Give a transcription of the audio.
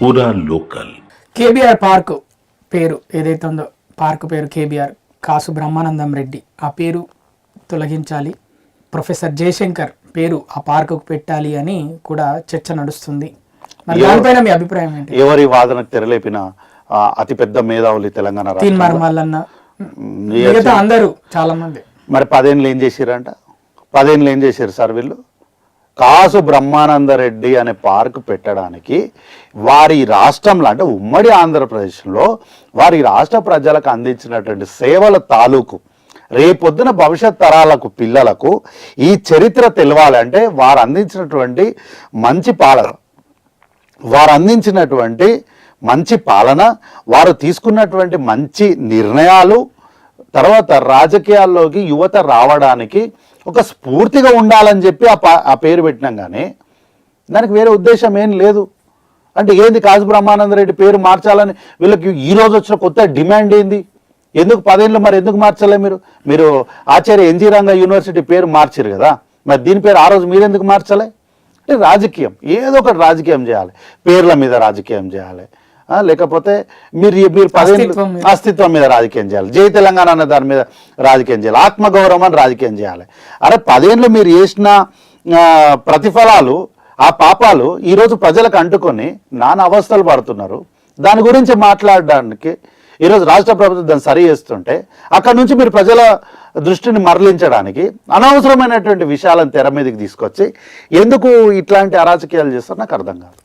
పూరా local. KBR park పేరు ఏదైతే ఉందో పార్క్ పేరు కేబీఆర్ కాసు బ్రహ్మానందం రెడ్డి. ఆ పేరు తొలగించాలి. ప్రొఫెసర్ జయశంకర్ పేరు ఆ పార్కుకు పెట్టాలి అని కూడా చర్చ నడుస్తుంది. మరి దానిపైన మీ అభిప్రాయం ఏంటి? ఎవరి వాదనకు తెరలేపిన అతిపెద్ద మేధావులు తెలంగాణ తీన్ రాష్ట్రంలో. మర్మల్లన్న. మ్, మిగతా అందరూ చాలా మంది మరి పదేళ్ళు ఏం చేసిరంట? పదేళ్ళు ఏం చేశారు సార్ వీళ్ళు? కాసు బ్రహ్మానందరెడ్డి అనే పార్క్ పెట్టడానికి వారి రాష్ట్రంలో అంటే ఉమ్మడి ఆంధ్రప్రదేశ్లో వారి రాష్ట్ర ప్రజలకు అందించినటువంటి సేవల తాలూకు రేపొద్దున భవిష్యత్ తరాలకు పిల్లలకు ఈ చరిత్ర తెలవాలంటే వారు అందించినటువంటి మంచి పాలన. వారు అందించినటువంటి మంచి పాలన వారు తీసుకున్నటువంటి మంచి నిర్ణయాలు తర్వాత రాజకీయాల్లోకి యువత రావడానికి ఒక స్ఫూర్తిగా ఉండాలని చెప్పి ఆ పా ఆ పేరు పెట్టినాం కానీ దానికి వేరే ఉద్దేశం ఏం లేదు. అంటే ఏంది కాసు బ్రహ్మానందరెడ్డి పేరు మార్చాలని వీళ్ళకి ఈ రోజు వచ్చిన కొత్త డిమాండ్ ఏంది? ఎందుకు పదేళ్ళు మరి ఎందుకు మార్చలే మీరు? మీరు ఆచార్య ఎన్జీ రంగ యూనివర్సిటీ పేరు మార్చారు కదా. మరి దీని పేరు ఆ రోజు మీరు ఎందుకు మార్చలే రాజకీయం. ఏదో ఒకటి రాజకీయం చేయాలి. పేర్ల మీద రాజకీయం చేయాలి. లేకపోతే మీరు మీరు పదేళ్ళు అస్తిత్వం మీద. రాజకీయం చేయాలి. జై తెలంగాణ అనే దాని మీద రాజకీయం చేయాలి. ఆత్మగౌరవం అని రాజకీయం చేయాలి. అరే పదేళ్ళు మీరు చేసిన ప్రతిఫలాలు ఆ పాపాలు ఈరోజు ప్రజలకు అంటుకొని నానా అవస్థలు పడుతున్నారు. దాని గురించి మాట్లాడడానికి ఈరోజు రాష్ట్ర ప్రభుత్వం దాన్ని సరి చేస్తుంటే అక్కడ నుంచి మీరు ప్రజల దృష్టిని మరలించడానికి అనవసరమైనటువంటి విషయాలను తెర మీదకి తీసుకొచ్చి ఎందుకు ఇట్లాంటి అరాచకీయాలు చేస్తారో నాకు అర్థం కాదు.